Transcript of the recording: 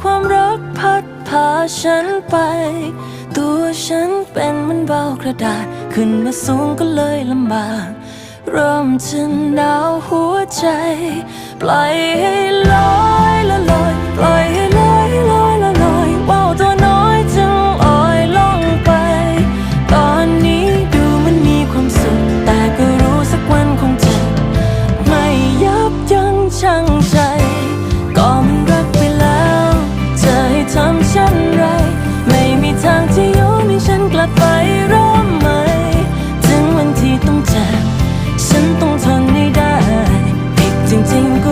ความรักพัดพาฉันไป ตัวฉันเป็นมันเบากระดาษ ขึ้นมาสูงก็เลยลำบากเริ่มจะหนาวหัวใจ ปล่อยให้ลอยละลอย ปล่อยให้ลอยลอยละลอยเบาตัวน้อยจึงอ่อยล่องไป ตอนนี้ดูมันมีความสุข แต่ก็รู้สักวันคงจะไม่ยับยั้งชั่ง 静静。